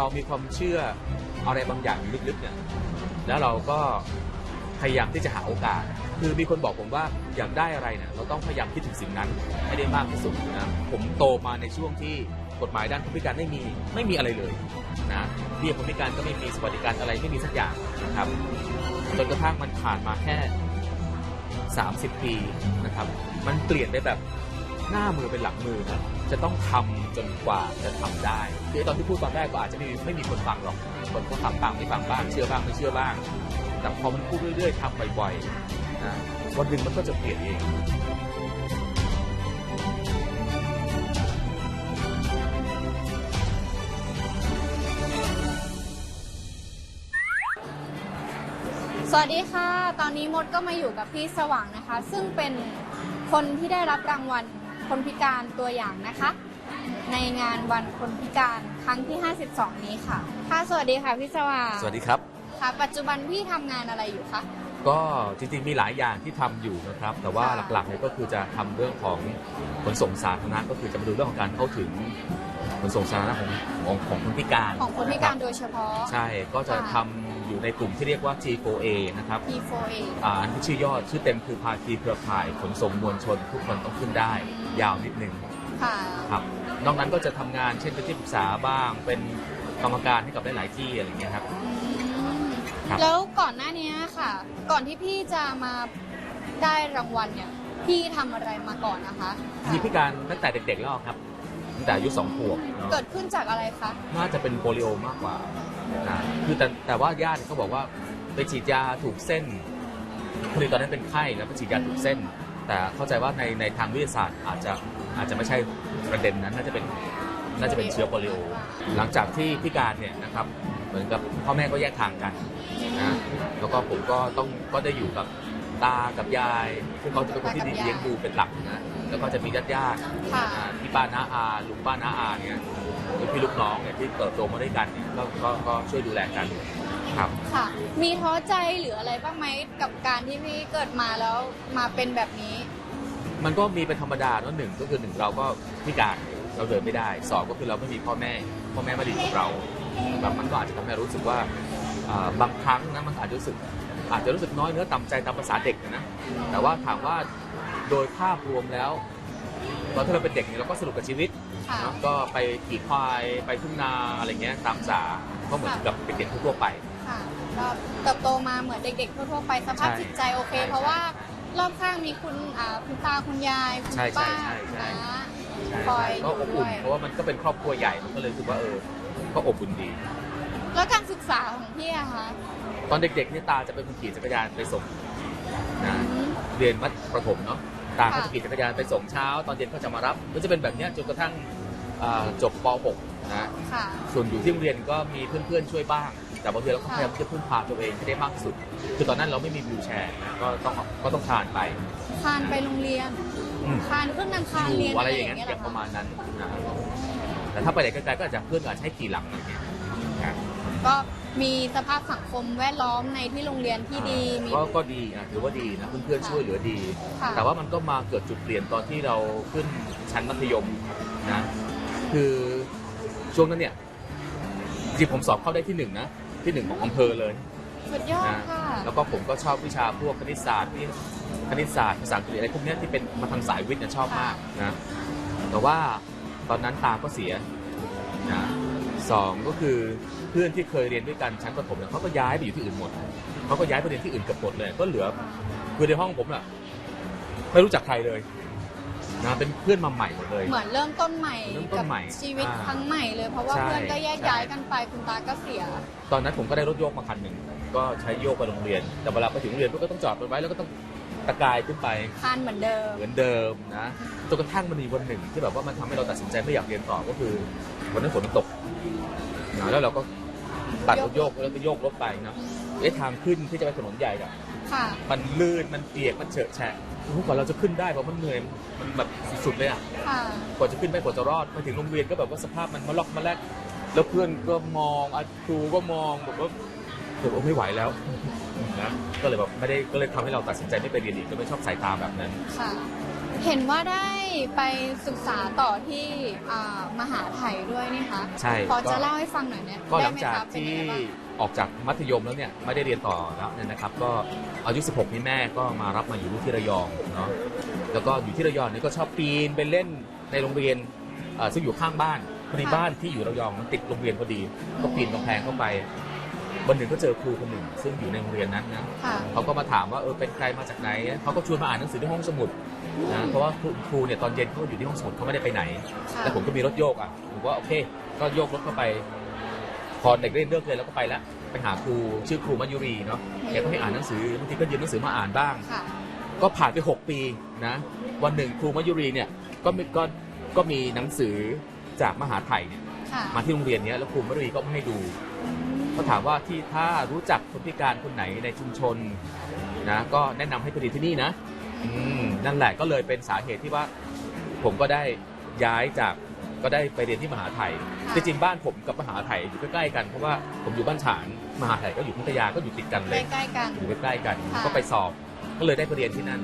เรามีความเชื่ออะไรบางอย่างอยู่ลึกๆเนี่ยแล้วเราก็พยายามที่จะหาโอกาส คือมีคนบอกผมว่าอยากได้อะไรเนี่ยเราต้องพยายามคิดถึงสิ่งนั้นให้ได้มากที่สุดนะผมโตมาในช่วงที่กฎหมายด้านคนพิการไม่มีไม่มีอะไรเลยนะเบี้ยคนพิการก็ไม่มีสวัสดิการอะไรไม่มีสักอย่างนะครับจนกระทั่งมันผ่านมาแค่ 30 ปีนะครับ มันเปลี่ยนไปแบบ หน้ามือเป็นหลังมือนะจะต้องทำจนกว่าจะทำได้คือตอนที่พูดตอนแรกก็อาจจะไม่มีไม่มีคนฟังหรอกคนก็ฟังบ้างไม่ฟังบ้างเชื่อบ้างไม่เชื่อบ้าง แต่พอมันพูดเรื่อยๆทำบ่อยๆนะวันหนึ่งมันก็จะเปลี่ยนเองสวัสดีค่ะ ตอนนี้มดก็มาอยู่กับพี่สว่างนะคะ ซึ่งเป็นคนที่ได้รับรางวัล คนพิการตัวอย่างนะคะ ในงานวันคนพิการครั้งที่ 52 นี้ค่ะ ค่ะ สวัสดีค่ะพี่สว่างสวัสดีครับ ค่ะ ปัจจุบันพี่ทำงานอะไรอยู่คะ ก็จริงๆมีหลายอย่างที่ทำอยู่นะครับ แต่ว่าค่ะหลักๆเนี่ยก็คือจะทำเรื่องของขนส่งสาธารณะก็คือจะมาดูเรื่องของการเข้าถึงขนส่งสาธารณะของของของคนพิการของคนพิการโดยเฉพาะ ใช่ก็จะค่ะ ทำอยู่ในกลุ่มที่เรียกว่า G4A นะครับ P4A อ่าอันที่ชื่อย่อชื่อเต็มคือภาคีเครือข่ายขนส่งมวลชนทุกคนต้องขึ้นได้ ยาวนิดนึงค่ะ ครับนอกนั้นก็จะทำงานเช่นเป็นที่ปรึกษาบ้าง เป็นกรรมการให้กับหลายๆที่อะไรอย่างเงี้ยครับอืมครับ แล้วก่อนหน้านี้ค่ะ ก่อนที่พี่จะมาได้รางวัลเนี่ย พี่ทำอะไรมาก่อนนะคะมีพิการตั้งแต่เด็กๆแล้วครับตั้งแต่อายุสองขวบเนอะเกิดขึ้นจากอะไรคะ น่าจะเป็นโปลิโอมากกว่านะคือแต่แต่ว่าญาติเขาบอกว่าไปฉีดยาถูกเส้นคือตอนนั้นเป็นไข้แล้วไปฉีดยาถูกเส้น แต่เข้าใจว่าในในทางวิทยาศาสตร์อาจจะอาจจะไม่ใช่ประเด็นนั้นน่าจะเป็นน่าจะเป็นเชื้อโปลิโอ หลังจากที่พิการเนี่ยนะครับเหมือนกับพ่อแม่ก็แยกทางกันนะแล้วก็ผมก็ต้องก็ได้อยู่กับตากับยายซึ่งเขาจะเป็นคนที่ตากับยายเลี้ยงดูเป็นหลักนะแล้วก็จะมีญาติญาติๆค่ะอ่าพี่ป้าน้าอาลุงป้าน้าอาเนี่ยลูก พี่ลูกน้องเนี่ยที่เติบโตมาด้วยกันเนี่ยก็ก็ก็ช่วยดูแลกันครับ ค่ะ มีท้อใจหรืออะไรบ้างไหมกับการที่พี่เกิดมาแล้วมาเป็นแบบนี้ มันก็มีเป็นธรรมดาเนอะหนึ่งก็คือหนึ่งเราก็พิการเราเดินไม่ได้สองก็คือเราไม่มีพ่อแม่ พ่อแม่ไม่ได้อยู่กับเราแบบมันก็อาจจะทำให้เรารู้สึกว่าอ่าบางครั้งนะมันอาจจะรู้สึก อาจจะรู้สึกน้อยเนื้อต่ำใจตามภาษาเด็กนะแต่ว่าถามว่าโดยภาพรวมแล้วตอนที่เราเป็นเด็กเนี่ยเราก็สนุกกับชีวิต ค่ะ เนอะก็ไปขี่ควายไปทุ่งนาอะไรเงี้ยตามสาก็เหมือนกับเด็กๆทั่วๆไป ค่ะก็เติบโตมาเหมือนเด็กๆทั่วๆไปสภาพใช่จิตใจโอเค ใช่เพราะว่ารอบข้างมีคุณอ่าคุณตาคุณยายคุณใช่ใช่ป้าใช่ใช่นะใช่คอยก็อบอุ่นด้วยเพราะว่ามันก็เป็นครอบครัวใหญ่มันก็เลยรู้สึกว่าเออก็อบอุ่นดี แล้วการศึกษาของพี่อะคะตอนเด็กๆเนี่ยตาจะเป็นคนขี่จักรยานไปส่งนะอืม เรียนมัธประถมเนาะตาก็ค่ะ จะขี่จักรยานไปส่งเช้า ตอนเย็นก็จะมารับก็จะเป็นแบบเนี้ยจนกระทั่ง อ่าจบป .6 นะค่ะ ส่วนอยู่ที่โรงเรียนก็มีเพื่อนๆช่วยบ้าง แต่บางทีเราก็พค่ะยายามที่จะพึ่งพาตัวเองให้ได้มากที่สุด คือตอนนั้นเราไม่มีวิวแชร์นะก็ต้องก็ต้องคลานไป คานไปโรงเรียน อืม คานขึ้นนำคานอเรียนยู่อะอะไรไรอย่อาย่างงเงี้เงี้ยยอย่างเหประมาอณนั้นนะแต่ถ้าไปไหนไกลๆก็อาจจะเพื่อนอาจจะให้ขี่หลังอะไรเงี้ยนะก็มีสภาพสังคมแวดล้อมในที่โรงเรียนที่ดีมี ก็ก็ดีนะถือว่าดีนะเพื่อนๆช่วยเหลือดี ค่ะ แต่ว่ามันก็มาเกิดจุดเปลี่ยนตอนที่เราขึ้นชั้นมัธยมนะ คือช่วงนั้นเนี่ยจริงๆผมสอบเข้าได้ที่หนึ่งนะที่หนึ่งของอำเภอเลย สุดยอดนะค่ะ แล้วก็ผมก็ชอบวิชาพวกคณิตศาสตร์ที่คณิตศาสตร์ภาษาอังกฤษอะไรพวกเนี้ยที่เป็นมาทางสายวิทย์เนี่ยชอบมากนะแต่ว่าตอนนั้นตาก็เสียนะสองก็คือเพื่อนที่เคยเรียนด้วยกันชั้นประถมเนี่ยเขาก็ย้ายไปอยู่ที่อื่นหมดเขาก็ย้ายไปเรียนที่อื่นเกือบหมดเลย ก็เหลือคือในห้องผมน่ะไม่รู้จักใครเลย นะเป็นเพื่อนมาใหม่หมดเลย เหมือนเริ่มต้นใหม่เริ่มต้กันใหม่ชีวิตอ่าครั้งใหม่เลย เพราะว่าใช่เพื่อนก็แยกใช่ ย้ายกันไปคุณตาก็เสีย ตอนนั้นผมก็ได้รถโยกมาคันหนึ่งก็ใช้โยกไปโรงเรียน แต่เวลาไปถึงโรงเรียนก็ต้องจอดมันไว้แล้วก็ต้องตะกายขึ้นไป คานเหมือนเดิม เหมือนเดิมนะจนกระทั่งมันมีวันหนึ่งที่แบบว่ามันทำให้เราตัดสินใจไม่อยากเรียนต่อก็คือวันนั้นฝนมันตกนะแล้วเราก็ตัดรถโยกแล้วก็โยกรถไปนะเอ๊ะทางขึ้นที่จะไปถนนใหญ่อะ ค่ะ มันลื่นมันเปียกมันเฉอะแฉะโอ้โหกว่าเราจะขึ้นได้เพราะมันเหนื่อยมันแบบสุดๆเลยอะค่ะ กว่าจะขึ้นไปกว่าจะรอดไปถึงโรงเรียนก็แบบว่าสภาพมันมาล็อกมาแลกแล้วเพื่อนก็มองอะครูก็มองแบบว่าแบบว่าไม่ไหวแล้วนะก็เลยแบบไม่ได้ก็เลยทำให้เราตัดสินใจไม่ไปเรียนอีกก็ไม่ชอบสายตาแบบนั้น ค่ะ เห็นว่าได้ไปศึกษาต่อที่อ่ามหาไทยด้วยนี่คะใช่พอจะก็เล่าให้ฟังหน่อยเนี่ยก็หได้ลังไหมจากคะเป็นที่ยังไงบ้าง ออกจากมัธยมแล้วเนี่ยไม่ได้เรียนต่อแล้วเนี่ยนะครับ ก็ อายุ 16 นี่แม่ก็มารับมาอยู่ที่ระยองเนาะแล้วก็อยู่ที่ระยองนี่ก็ชอบปีนไปเล่นในโรงเรียนเอ่อซึ่งอยู่ข้างบ้านพอดีค่ะบ้านที่อยู่ระยองมันติดโรงเรียนพอดี ก็ปีนกำแพงเข้าไปวันหนึ่งก็เจอครูคนหนึ่ง ซึ่งอยู่ในโรงเรียนนั้นนะค่ะเขาก็มาถามว่าเออเป็นใครมาจากไหนเขาก็ชวนมาอ่านหนังสือที่ห้องสมุดนะเพราะว่าครูครูเนี่ยตอนเย็นเขาอยู่ที่ห้องสมุดเขาไม่ได้ไปไหนค่ะแล้วผมก็มีรถโยกอะผมว่าโอเค ก็โยกรถเข้าไปพอเด็กเล่นเลิกเลยนแล้วก็ไปแล้ว ไปหาครูชื่อครูมายุรีเนาะแกก็ให้อ่านหนังสือบางทีก็ยืมหนังสือมาอ่านบ้าง ค่ะ ก็ผ่านไป 6 ปีนะวันหนึ่งครูมายุรีเนี่ยก็มีก็ก็มีหนังสือจากมหาไทยเนี่ยค่ะมาที่โรงเรียนเนี้ยแล้วครูมายุรีก็ไม่ให้ดูเขาถามว่าที่ถ้ารู้จักคนพิการคนไหนในชุมชนนะก็แนะนำให้ไปเรียนที่นี่นะ อืมนั่นแหละก็เลยเป็นสาเหตุที่ว่า ผมก็ได้ย้ายจาก ก็ได้ไปเรียนที่มหาไทยค่ะจริงๆบ้านผมกับมหาไทยอยู่ใกล้ๆกันเพราะว่าผมอยู่บ้านฉางมหาไทยก็อยู่พัทยาก็อยู่ติดกันเลยใกล้ๆกันอยู่ใกล้ๆกันค่ะก็ไปสอบก็เลยได้ไปเรียนที่นั่น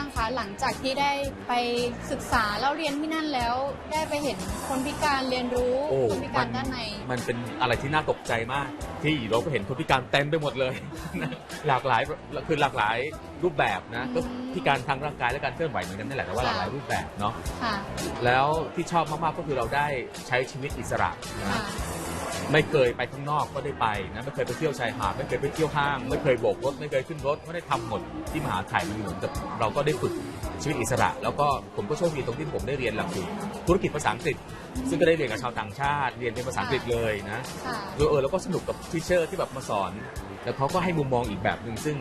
างคะหลังจากที่ได้ไปศึกษาแล้วเรียนที่นั่นแล้ว ได้ไปเห็นคนพิการเรียนรู้โอ้คนพิการด้านในมันเป็นอะไรที่น่าตกใจมาก ที่เราก็เห็นคนพิการเต็มไปหมดเลย หลากหลายคือหลากหลายรูปแบบนะอืมก็พิการทางร่างกายและการเคลื่อนไหวเหมือนกันนั่นแหละแต่ว่าหค่ะลากหลายรูปแบบเนาะค่ะแล้วที่ชอบมากๆก็คือเราได้ใช้ชีวิตอิสระนะ ค่ะ ไม่เคยไปข้างนอกก็ได้ไปนะไม่เคยไปเที่ยวชายหาดไม่เคยไปเที่ยวห้าง ไม่เคยโบกรถไม่เคยขึ้นรถไม่ได้ทำหมดที่มหาไทยมันเหมือนกับเราก็ได้ฝึกชีวิตอิสระ แล้วก็ผมก็โชคดีตรงที่ผมได้เรียนหลักสูตรธุรกิจภาษาอังกฤษ ซึ่งก็ได้เรียนกับชาวต่างชาติ เรียนเป็นภาษาอังกฤษเลยนะค่ะเออเออแล้วก็สนุกกับทีเชอร์ที่แบบมาสอนแล้วเขาก็ให้มุมมองอีกแบบหนึ่งซึ่ง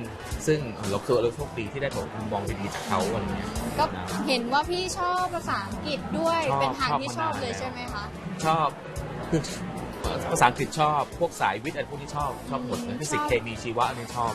ซึ่งเราคือเราโชคดีที่ได้แบบมุมมองดีๆจากเขาอะไรเงี้ยก็นะเห็นว่าพี่ชอบภาษาอังกฤษด้วยชอบเป็นทางชอบที่มานานชอบเลยแล้วใช่ไหมคะชอบคือ ภาษาอังกฤษชอบ พวกสายวิทย์อะไรพวกนี้ชอบ ชอบหมดเลยฟิสิกส์เคมีชีวะอันนี้ชอบ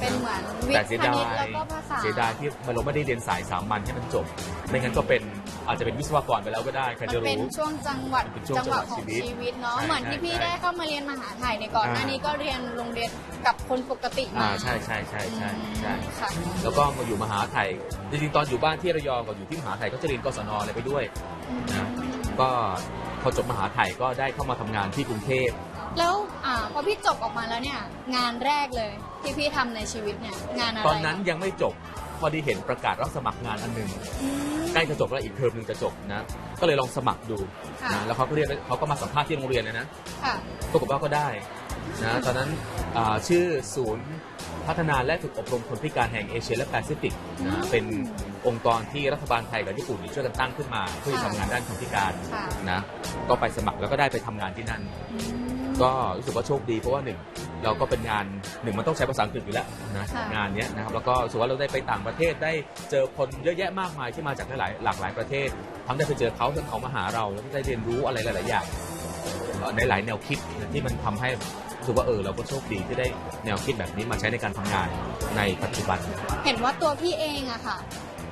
เป็นเหมือนวิทแต่ย์เสียคดาณิตยแล้วก็ภาษาเสียดายที่มันเราไม่ได้เรียนสายสามัญให้มันจบ ไม่งั้นก็เป็นอาจจะเป็นวิศวกรไปแล้วก็ได้ใครมันจะเป็นรู้ ช่วงจังหวัดมันเป็นช่วงจังหวะจังหวะของชีวิตชีวิตเนาะใช่เหมือนที่พี่ใช่ได้เข้ามาเรียนมหาไทยในยก่อนอ่า หน้านี้ก็เรียนโรงเรียนกับคนปกติมาอ่าใช่ใช่ใช่ใช่ใช่ ค่ะ แล้วก็มาอยู่มหาไทยจริงๆตอนอยู่บ้านที่ระยองกับอยู่ที่มหาไทยก็จะเรียนกศนอะไรไปด้วยนะก็ พอจบมหาไทยก็ได้เข้ามาทำงานที่กรุงเทพ แล้วอ่าพอพี่จบออกมาแล้วเนี่ย งานแรกเลยที่พี่ทำในชีวิตเนี่ย งานอะไรตอนนั้นยังไม่จบ พอดีเห็นประกาศรับสมัครงานอันหนึ่งอืมใกล้จะจบแล้วอีกเทอมหนึ่งจะจบนะก็เลยลองสมัครดูค่ะนะแล้วเขาก็เรียกเขาก็มาสัมภาษณ์ที่โรงเรียนเลยนะค่ะ ปรากฏว่าก็ได้นะตอนนั้นอ่าชื่อศูนย์พัฒนาและฝึกอบรมคนพิการแห่งเอเชียและแปซิฟิกนะเป็นองค์กรที่รัฐบาลไทยกับญี่ปุ่นช่วยกันตั้งขึ้นมาเพื่อจะทำงานด้านคนพิการค่ะนะก็ไปสมัครแล้วก็ได้ไปทำงานที่นั่น อืม ก็รู้สึกว่าโชคดีเพราะว่าหนึ่งเราก็เป็นงานหนึ่งมันต้องใช้ภาษาอังกฤษอยู่แล้วนะค่ะ งานเนี้ยนะครับแล้วก็รู้สึกว่าเราได้ไปต่างประเทศได้เจอคนเยอะแยะมากมายที่มาจากหลายๆหลากหลายประเทศ ทั้งได้ไปเจอเขาทั้งเขามาหาเราแล้วก็ได้เรียนรู้อะไรหลาย ๆ อย่างเอ่อในหลายแนวคิดที่มันทำให้รู้สึกว่าเออเราก็โชคดีที่ได้แนวคิดแบบนี้มาใช้ในการทำงานในปัจจุบัน เห็นว่าตัวพี่เองอะค่ะ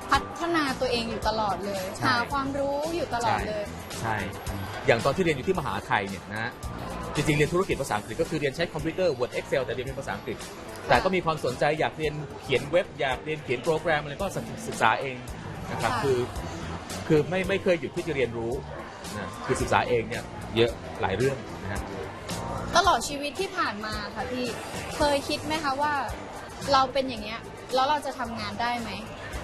พัฒนาตัวเองอยู่ตลอดเลย ใช่หาความรู้อยู่ตลอดเลย ใช่ อย่างตอนที่เรียนอยู่ที่มหาไทยเนี่ยนะ จริงๆ เรียนธุรกิจภาษาอังกฤษก็คือเรียนใช้คอมพิวเตอร์ Word Excel แต่เรียนเป็นภาษาอังกฤษ แต่ก็มีความสนใจอยากเรียนเขียนเว็บอยากเรียนเขียนโปรแกรมอะไรก็ศึกษาเองนะครับค่ะ คือคือไม่ไม่เคยหยุดที่จะเรียนรู้นะคือศึกษาเองเนี่ยเยอะหลายเรื่องนะฮะ ตลอดชีวิตที่ผ่านมาค่ะพี่เคยคิดไหมคะว่า เราเป็นอย่างเงี้ยแล้วเราจะทำงานได้ไหม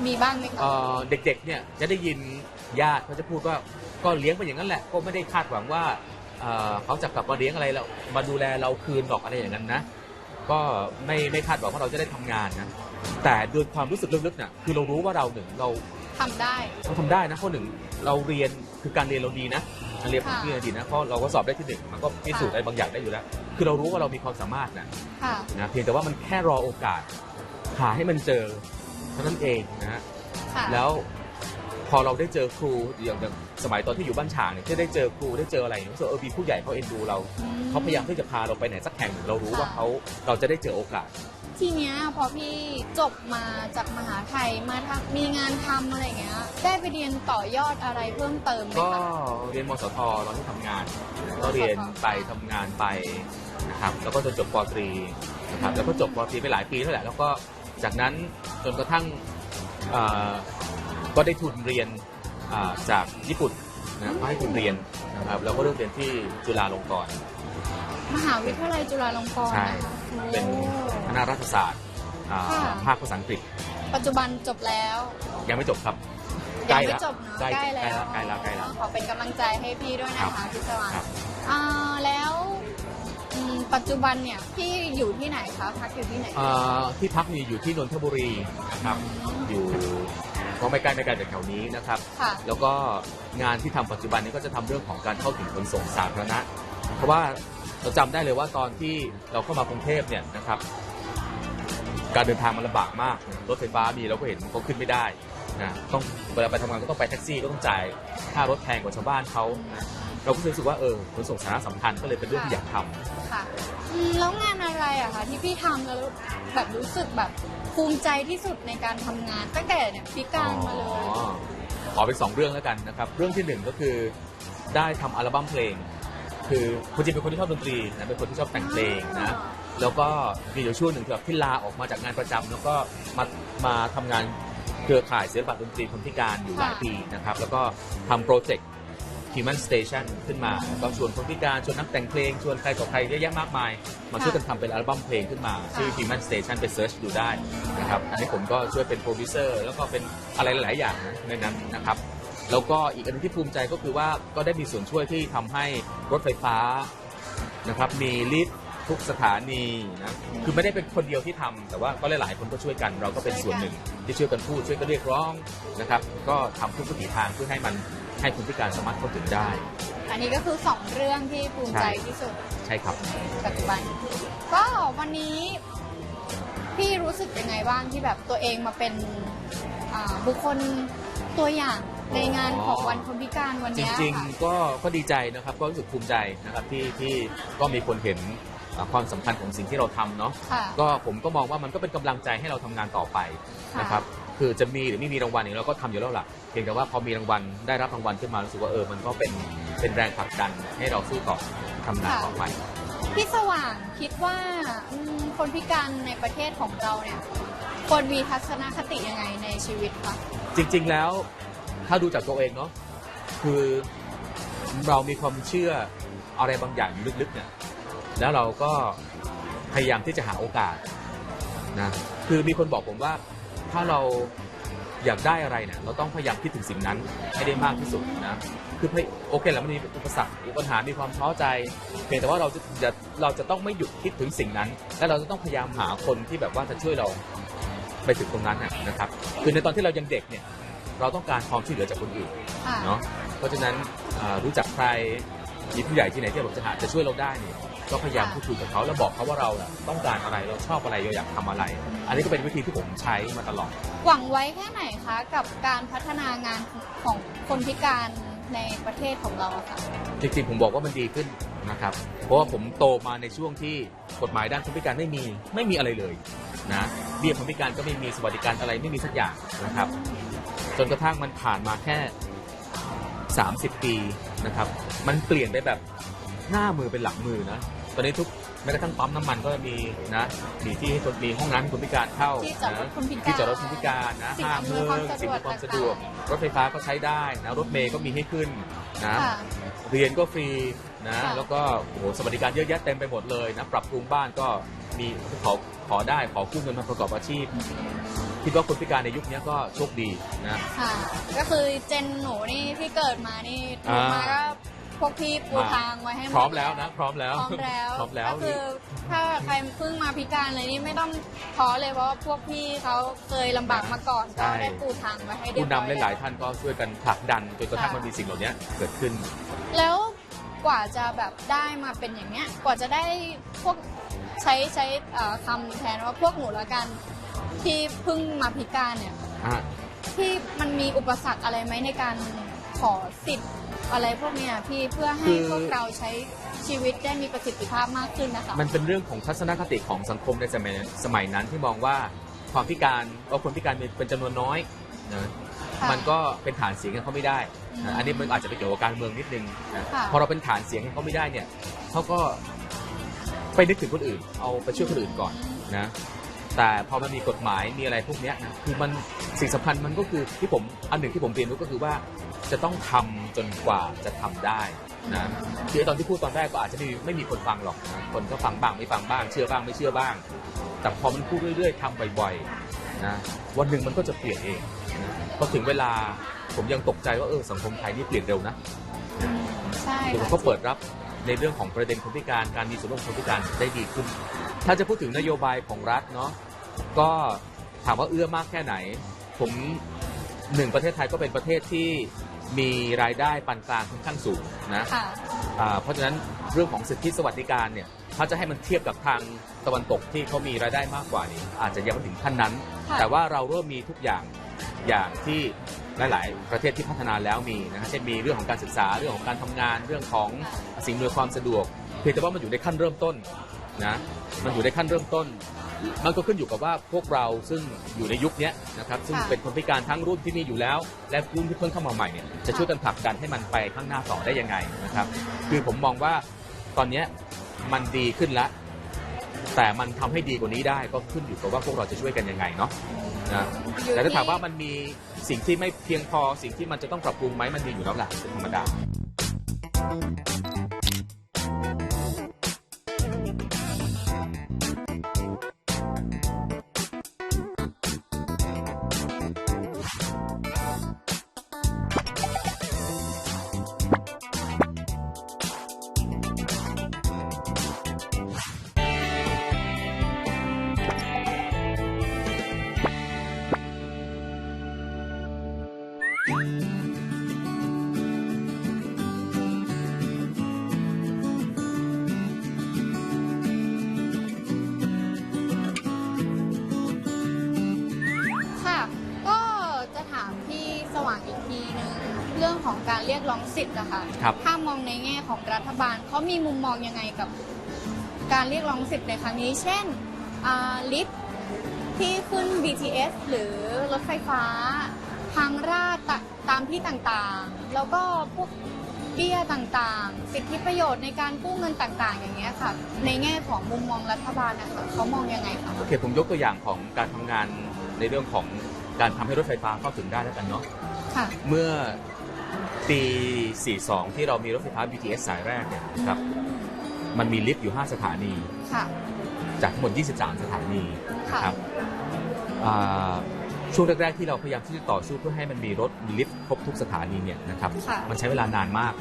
มีบ้างไหมคะเอ่อเด็กๆ เนี่ยจะได้ยินญาติเขาจะพูดว่าก็เลี้ยงไปอย่างนั้นแหละ ก็ไม่ได้คาดหวังว่า เอ่อเขาจะกลับมาเลี้ยงอะไรเรามาดูแลเราคืนหรอกอะไรอย่างนั้นนะ ก็ไม่ไม่คาดหวังว่าเราจะได้ทำงานนะแต่โดยความรู้สึกลึกๆเนี่ยคือเรารู้ว่าเราหนึ่งเราทำได้เราทำได้นะข้อหนึ่งเราเรียนคือการเรียนเราดีนะการเรียนผมค่ะเรียนดีนะเพราะเราก็สอบได้ที่หนึ่งมันก็พิสูจน์ค่ะอะไรบางอย่างได้อยู่แล้ว คือเรารู้ว่าเรามีความสามารถนะค่ะนะเพียงแต่ว่ามันแค่รอโอกาสหาให้มันเจอเท่านั้นเองนะฮะค่ะแล้ว พอเราได้เจอครูอย่างอย่างสมัยตอนที่อยู่บ้านฉางเนี่ยที่ได้เจอครูได้เจออะไรเนี่ยรู้สึกเออมีผู้ใหญ่เขาเอ็นดูเราอืมเขาพยายามที่จะพาเราไปไหนสักแห่งหนึ่งเรารู้ค่ะว่าเขาเราจะได้เจอโอกาส ทีเนี้ยพอพี่จบมาจากมหาไทยมาทำมีงานทำอะไรเงี้ยได้ไปเรียนต่อยอดอะไรเพิ่มเติมไหมก็คะ เรียนมสทตอนที่ทำงาน ก็เรียนไปทำงานไปนะครับแล้วก็จนจบปตรีนะครับแล้วก็จบปตรีไปหลายปีเท่าไหร่แล้วก็จากนั้นจนกระทั่งเอ่อ ก็ได้ทุนเรียนอ่าจากญี่ปุ่นนะครับก็ให้ทุนเรียนนะครับแล้วก็เลือกเรียนที่จุฬาลงกรณ์มหาวิทยาลัยจุฬาลงกรณ์ใช่นะคะเป็นโอ้คณะรัฐศาสตร์อ่าค่ะภาคภาษาอังกฤษ ปัจจุบันจบแล้ว ยังไม่จบครับยังแล้ไม่วจบเนาะใกล้ใกล้แล้วใกล้แล้วใกล้แล้วขอเป็นกำลังใจให้พี่ด้วยนะคะพี่สว่างครับอ่าแล้วอืมปัจจุบันเนี่ยพี่อยู่ที่ไหนคะพักอยู่ที่ไหนอ่าที่พักมีอยู่ที่นนทบุรีนะครับอยู่ ก็ไม่ใกล้ไม่ไกลจากแถวนี้นะครับ ค่ะแล้วก็งานที่ทำปัจจุบันนี้ก็จะทำเรื่องของการเข้าถึงขนส่งสาธารณะ เพราะว่าเราจำได้เลยว่าตอนที่เราเข้ามากรุงเทพเนี่ยนะครับ การเดินทางมันลำบากมาก รถไฟฟ้ามีเราก็เห็นมันก็ขึ้นไม่ได้นะต้องเวลาไปทำงานก็ต้องไปแท็กซี่ก็ต้องจ่ายค่ารถแพงกว่าชาวบ้านเขานะเราก็รู้สึกว่าเออขนส่งสาธารณะสำคัญก็เลยเป็นเรื่องที่อยากทำ ค่ะ อืมแล้วงานอะไรอะคะที่พี่ทำแล้วแบบรู้สึกแบบภูมิใจที่สุดในการทำงาน ตั้งแต่เนี่ยพิการมาเลย อ๋อขอเป็นสองเรื่องแล้วกันนะครับ เรื่องที่หนึ่งก็คือได้ทำอัลบั้มเพลง คือคุณจริงเป็นคนที่ชอบดนตรีนะเป็นคนที่ชอบแต่งเพลงนะ แล้วก็มีอยู่ช่วงหนึ่งที่แบบที่ลาออกมาจากงานประจำแล้วก็มามาทำงานเครือข่ายศิลปะดนตรีคนพิการอยู่หลายค่ะปีนะครับ แล้วก็ทำโปรเจกต์ Human Station ขึ้นมาก็ชวนคนพิการชวนนักแต่งเพลง ชวนใครต่อใครเยอะแยะมากมาย มาช่วยกันทำเป็นอัลบั้มเพลงขึ้นมา ชื่อ Human Station ไปเซิร์ชดูได้นะครับอันนี้ผมก็ช่วยเป็นโปรดิวเซอร์แล้วก็เป็นอะไรหลาย ๆ อย่างในนั้นนะครับแล้วก็อีกอันที่ภูมิใจก็คือว่าก็ได้มีส่วนช่วยที่ทำให้รถไฟฟ้านะครับมีลิฟต์ทุกสถานีนะคือไม่ได้เป็นคนเดียวที่ทำแต่ว่าก็หลายๆคนก็ช่วยกัน เราก็เป็นส่วนหนึ่งที่ช่วยกันพูดช่วยกันเรียกร้องนะครับ ก็ทำทุกวิถีทางเพื่อให้มัน ให้คนพิการสามารถเข้าถึงได้ อันนี้ก็คือสองเรื่องที่ภูมิใจใช่ที่สุดใช่ครับ ปัจจุบัน ก็วันนี้พี่รู้สึกยังไงบ้างที่แบบตัวเองมาเป็นอ่าบุคคลตัวอย่างในงานของวันคนพิการวันจเนี้ยริงค่ะ ๆก็ก็ดีใจนะครับก็รู้สึกภูมิใจนะครับที่ที่ก็มีคนเห็นอ่าความสำคัญของสิ่งที่เราทำเนาะค่ะก็ผมก็มองว่ามันก็เป็นกำลังใจให้เราทำงานต่อไปค่ะ นะครับ คือจะมีหรือไม่มีรางวัลเนี่ยเราก็ทำอยู่แล้วล่ะเพียงแต่ว่าพอมีรางวัลได้รับรางวัลขึ้นมารู้สึกว่าเออมันก็เป็นเป็นแรงผลักดันให้เราสู้ต่อทำงานต่อไปพี่สว่างคิดว่าอืมคนพิการในประเทศของเราเนี่ยควรมีทัศนคติยังไงในชีวิตคะจริง ๆแล้วถ้าดูจากตัวเองเนาะคือเรามีความเชื่ออะไรบางอย่างอยู่ลึกๆเนี่ยแล้วเราก็พยายามที่จะหาโอกาสนะคือมีคนบอกผมว่า ถ้าเราอยากได้อะไรเนี่ยเราต้องพยายามคิดถึงสิ่งนั้นให้ได้มากที่สุดนะคือพยโอเคแหล้วมันมีอุปสรรคมีปัญหามีความท้อใจเพียงแต่ว่าเราจะจะเราจะต้องไม่หยุดคิดถึงสิ่งนั้น และเราจะต้องพยายามหาคนที่แบบว่าจะช่วยเราไปถึงตรงนั้นนะนะครับ คือในตอนที่เรายังเด็กเนี่ยเราต้องการความช่วยเหลือจากคนอื่นค่ะเนาะเพราะฉะนั้นอ่ารู้จักใครมีผู้ใหญ่ที่ไหนที่เราจะหาจะช่วยเราได้เนี่ย ก็พยายามพูดคุยกับเขาแล้วบอกเขาว่าเราน่ะต้องการอะไรเราชอบอะไรเราอยากทำอะไร อันนี้ก็เป็นวิธีที่ผมใช้มาตลอด หวังไว้แค่ไหนคะกับการพัฒนางานของคนพิการในประเทศของเราอะค่ะ จริงๆผมบอกว่ามันดีขึ้นนะครับ เพราะว่าผมโตมาในช่วงที่กฎหมายด้านคนพิการไม่มีไม่มีอะไรเลยนะเบี้ยคนพิการก็ไม่มีสวัสดิการอะไรไม่มีสักอย่างนะครับ จนกระทั่งมันผ่านมาแค่ 30 ปีนะครับ มันเปลี่ยนไปแบบหน้ามือเป็นหลังมือนะ ตอนนี้ทุกแม้กระทั่งปั๊มน้ำมันก็มีนะมีที่ให้คนมีห้องน้ำให้คนพิการเข้าที่จอดรถนะคนพิการที่จอดรถคนพิการนะสิ่งห้างอำนเมืวยอความงสะดวกสิ่งอำนวยความสะดวกต่างรถไฟฟ้าก็ใช้ได้นะรถเมย์ก็มีให้ขึ้นนะค่ะ เรียนก็ฟรีนะค่ะ แล้วก็โอ้โหสวัสดิการเยอะแยะเต็มไปหมดเลยนะปรับปรุงบ้านก็มีขอขอได้ขอกู้เงินมาประกอบอาชีพคิดว่าคนพิการในยุคนี้ก็โชคดีนะ ค่ะ ก็คือเจนหนูนี่ที่เกิดมานี่หนูมาก็ พวกพี่ปูทางไว้ให้หมดพร้อมแล้วนะพร้อมแล้วพร้อมแล้วพร้อมแล้วก็คือถ้าใครเพิ่งมาพิการเลยนี่ไม่ต้องท้อเลยเพราะว่าพวกพี่เขาเคยลำบากมาก่อนก็ได้ปูทางไว้ให้เรียผู้บร้อยนำหลายๆท่านก็ช่วยกันผลักดันจนกระทั่งค่ะมันมีสิ่งเหล่านี้เกิดขึ้น แล้วกว่าจะแบบได้มาเป็นอย่างเนี้ยกว่าจะได้พวกใช้ใช้เอ่อคำแทนว่าพวกหนูละกันที่เพิ่งมาพิการเนี่ยอะที่มันมีอุปสรรคอะไรไหมในการขอสิทธิ์ อะไรพวกเนี้ยพี่เพื่อให้คือพวกเราใช้ชีวิตได้มีประสิทธิภาพมากขึ้นนะคะ มันเป็นเรื่องของทัศนคติของสังคมในสมัยสมัยนั้นที่มองว่าความพิการเอาคนพิการเป็นเป็นจำนวนน้อยนะค่ะมันก็เป็นฐานเสียงให้เขาไม่ได้อืมนะอันนี้มันอาจจะไปเกี่ยวกับการเมืองนิดนึงนะค่ะ พอเราเป็นฐานเสียงให้เขาไม่ได้เนี่ยเขาก็ไปนึกถึงคนอื่น เอาไปช่วยคนอื่นก่อนนะแต่พอมันมีกฎหมายมีอะไรพวกเนี้ยนะคือมันสิ่งสำคัญมันก็คือที่ผมอันหนึ่งที่ผมเรียนรู้ก็คือว่า จะต้องทำจนกว่าจะทำได้นะคือไอ้ตอนที่พูดตอนแรกก็อาจจะไม่มีไม่มีคนฟังหรอกนะคนก็ฟังบ้างไม่ฟังบ้าง เชื่อบ้างไม่เชื่อบ้าง แต่พอมันพูดเรื่อยๆทำบ่อยๆนะวันหนึ่งมันก็จะเปลี่ยนเองนะพอถึงเวลาผมยังตกใจว่าเออสังคมไทยนี่เปลี่ยนเร็วนะใช่คือค่ะเขาเปิดรับในเรื่องของประเด็นคนพิการการมีส่วนร่วมของคนพิการได้ดีขึ้น ถ้าจะพูดถึงนโยบายของรัฐเนาะก็ถามว่าเอื้อมากแค่ไหน ผมหนึ่งประเทศไทยก็เป็นประเทศที่ มีรายได้ปานกลางค่อนข้างสูงนะค่ะ อ่าเพราะฉะนั้นเรื่องของสิทธิสวัสดิการเนี่ยถ้าจะให้มันเทียบกับทางตะวันตกที่เขามีรายได้มากกว่านี่อาจจะยังไม่ถึงขั้นนั้น ค่ะ แต่ว่าเราเริ่มมีทุกอย่างอย่างที่หลาย ๆ ประเทศที่พัฒนาแล้วมีนะฮะเช่นมีเรื่องของการศึกษาเรื่องของการทำงานเรื่องของสิ่งอำนวยความสะดวกเพียงแต่ว่ามันอยู่ในขั้นเริ่มต้นนะมันอยู่ในขั้นเริ่มต้น มันก็ขึ้นอยู่กับว่าพวกเราซึ่งอยู่ในยุคเนี้ยนะครับซึ่งค่ะเป็นคนพิการทั้งรุ่นที่มีอยู่แล้ว และรุ่นที่เพิ่งเข้ามาใหม่เนี่ยจะช่วยกันผลักดันให้มันไปข้างหน้าต่อได้ยังไงนะครับ คือผมมองว่าตอนเนี้ยมันดีขึ้นแล้ว แต่มันทำให้ดีกว่านี้ได้ก็ขึ้นอยู่กับว่าพวกเราจะช่วยกันยังไงเนาะนะ อยู่แต่ถ้าที่ถามว่ามันมีสิ่งที่ไม่เพียงพอสิ่งที่มันจะต้องปรับปรุงไหมมันมีอยู่แล้วแหละเป็นธรรมดา ค่ะ ก็จะถามพี่สว่างอีกทีนึงเรื่องของการเรียกร้องสิทธิ์นะคะครับ ถ้ามองในแง่ของรัฐบาลเขามีมุมมองยังไงกับ การเรียกร้องสิทธิ์ในครั้งนี้ เช่นอ่าลิฟต์ที่ขึ้น BTS หรือรถไฟฟ้า ทางราดตะตามที่ต่างๆ แล้วก็พวกเบี้ยต่างๆ สิทธิประโยชน์ในการกู้เงินต่างๆ อย่างเงี้ยค่ะ ในแง่ของมุมมองรัฐบาลนะคะเขามองยังไงคะโอเคผมยกตัวอย่างของการทำงานในเรื่องของการทำให้รถไฟฟ้าเข้าถึงได้แล้วกันเนาะค่ะ เมื่อปี 42 ที่เรามีรถไฟฟ้า BTS สายแรกเนี่ยนะครับมันมีลิฟต์อยู่ 5 สถานี ค่ะ จากทั้งหมด 23 สถานีค่ะ ครับอ่า ช่วงแรกๆที่เราพยายามที่จะต่อสู้เพื่อให้มันมีรถมีลิฟต์ครบทุกสถานีเนี่ยนะครับค่ะ มันใช้เวลานานมาก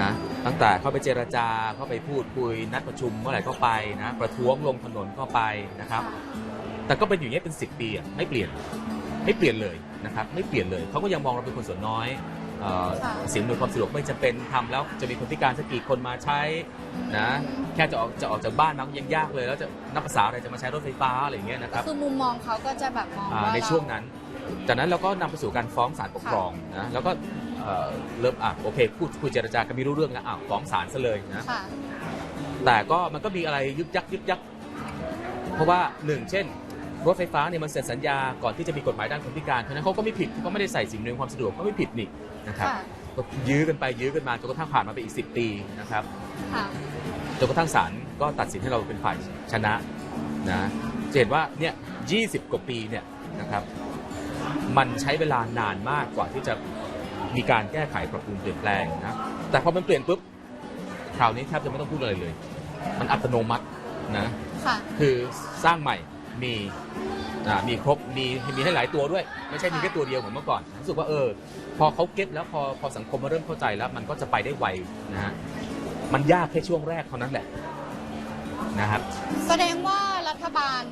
นะตั้งแต่เข้าไปเจรจาเข้าไปพูดคุยนัดประชุมเมื่อไหร่ก็ไปนะประท้วงลงถนนก็ไปนะครับ แต่ก็เป็นอยู่อย่างนี้ยเป็น 10 ปีอะไม่เปลี่ยนไม่เปลี่ยนเลยนะครับไม่เปลี่ยนเลยเขาก็ยังมองเราเป็นคนส่วนน้อย เอ่อค่ะสิ่งอำนวยความสะดวกไม่จำเป็นทำแล้วจะมีคนพิการสักกี่คนมาใช้นะแค่จะออกจะออกจากบ้านมันยังยากเลยแล้วจะนับภาษาอะไรจะมาใช้รถไฟฟ้าอะไรอย่างเงี้ยนะครับคือมุมมองเขาก็จะแบบมองอ่าว่าในเราช่วงนั้น จากนั้นเราก็นำไปสู่การฟ้องศาลปกครองนะแล้วก็เอ่อเริ่มอะโอเคพูดคุยเจรจากันไม่รู้เรื่องแล้วอะฟ้องศาลซะเลยนะค่ะแต่ก็มันก็มีอะไรยึกยักยึกยักเพราะว่าหนึ่งเช่น รถไฟฟ้าเนี่ยมันเซ็นสัญญาก่อนที่จะมีกฎหมายด้านคนพิการเพราะฉะนั้นเขาก็ไม่ผิดเขาก็ไม่ได้ใส่สิ่งอำนวยความสะดวกก็ไม่ผิดนี่นะครับค่ะ ก็ยื้อกันไปยื้อกันมาจนกระทั่งผ่านมาไปอีก 10 ปีนะครับค่ะ จนกระทั่งศาลก็ตัดสินให้เราเป็นฝ่ายชนะนะจะเห็นว่าเนี่ย20 กว่าปีเนี่ยนะครับมันใช้เวลานานมากกว่าที่จะมีการแก้ไขปรับปรุงเปลี่ยนแปลงนะแต่พอมันเปลี่ยนปุ๊บคราวนี้แทบจะไม่ต้องพูดอะไรเลย มันอัตโนมัตินะ ค่ะ คือสร้างใหม่ มีอ่ามีครบมีมีให้หลายตัวด้วย ไม่ใช่มีแค่ตัวเดียวเหมือนเมื่อก่อนรู้สึกว่าเออ พอเขาเก็ตแล้วพอพอสังคมมาเริ่มเข้าใจแล้ว มันก็จะไปได้ไวนะฮะมันยากแค่ช่วงแรกเท่านั้นแหละนะครับ แสดงว่ารัฐบาล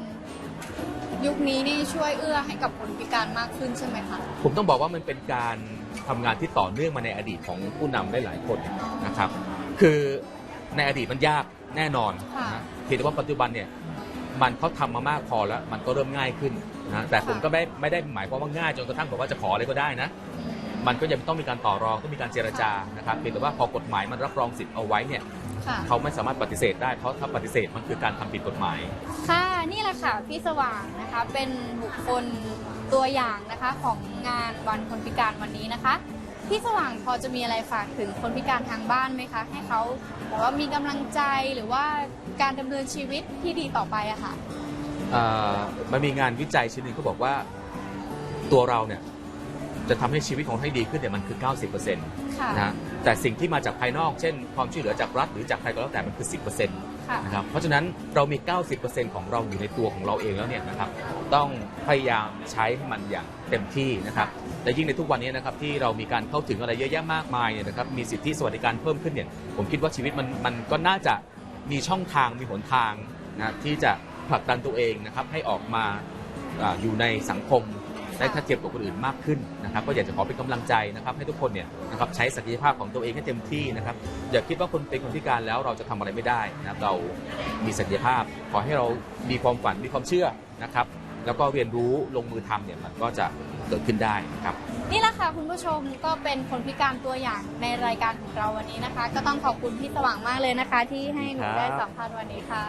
ยุคนี้นี่ช่วยเอื้อให้กับคนพิการมากขึ้นใช่ไหมคะ ผมต้องบอกว่ามันเป็นการทำงานที่ต่อเนื่องมาในอดีตของผู้นำได้หลายคนนะครับ คือในอดีตมันยากแน่นอนค่ะ นะเพียงแต่ว่าปัจจุบันเนี่ย มันเขาทำมามากพอแล้ว มันก็เริ่มง่ายขึ้นนะแต่ผมก็ไม่ไม่ได้หมายความว่าง่ายจนกระทั่งแบบว่าจะขออะไรก็ได้นะ มันก็ยังต้องมีการต่อรองต้องมีการเจรจานะครับเพียงแต่ว่าพอกฎหมายมันรับรองสิทธิ์เอาไว้เนี่ยค่ะเขาไม่สามารถปฏิเสธได้เพราะถ้าปฏิเสธมันคือการทำผิดกฎหมาย ค่ะนี่แหละค่ะพี่สว่างนะคะเป็นบุคคลตัวอย่างนะคะของงานวันคนพิการวันนี้นะคะพี่สว่างพอจะมีอะไรฝากถึงคนพิการทางบ้านไหมคะ ให้เขาแบบว่ามีกำลังใจหรือว่า การดำเนินชีวิตที่ดีต่อไปอะค่ะ เอ่อมันมีงานวิจัยชิ้นหนึ่งเขาบอกว่าตัวเราเนี่ยจะทำให้ชีวิตของเราให้ดีขึ้นเนี่ยมันคือ 90%นค่ะะฮะแต่สิ่งที่มาจากภายนอก เช่น ความช่วยเหลือจากรัฐหรือจากใครก็แล้วแต่มันคือ 10%นค่ะะครับเพราะฉะนั้นเรามี 90%ของเราอยู่ในตัวของเราเองแล้วเนี่ยนะครับต้องพยายามใช้ให้มันอย่างเต็มที่นะครับและยิ่งในทุกวันนี้นะครับที่เรามีการเข้าถึงอะไรเยอะแยะมากมายเนี่ยนะครับมีสิทธิสวัสดิการเพิ่มขึ้นเนี่ยผมคิดว่าชีวิตมันมันก็น่าจะ มีช่องทางมีหนทางนะที่จะผลักดันตัวเองนะครับให้ออกมาออยู่ในสังคมได้ทัดเทียมกับคนอื่นมากขึ้นนะครับก็อยากจะขอเป็นกำลังใจนะครับให้ทุกคนเนี่ยนะครับใช้ศักยภาพของตัวเองให้เต็มที่นะครับอย่าคิดว่าคนเป็นคนพิการแล้วเราจะทำอะไรไม่ได้นะครับเรามีศักยภาพ ขอให้เรามีความฝันมีความเชื่อนะครับแล้วก็เรียนรู้ลงมือทำเนี่ยมันก็จะเกิดขึ้นได้นะครับ นี่แหละค่ะคุณผู้ชมก็เป็นคนพิการตัวอย่างในรายการของเราวันนี้นะคะ ก็ต้องขอบคุณพี่สว่างมากเลยนะคะ ที่ให้หนูได้สัมภาษณ์วันนี้ค่ะ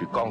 พว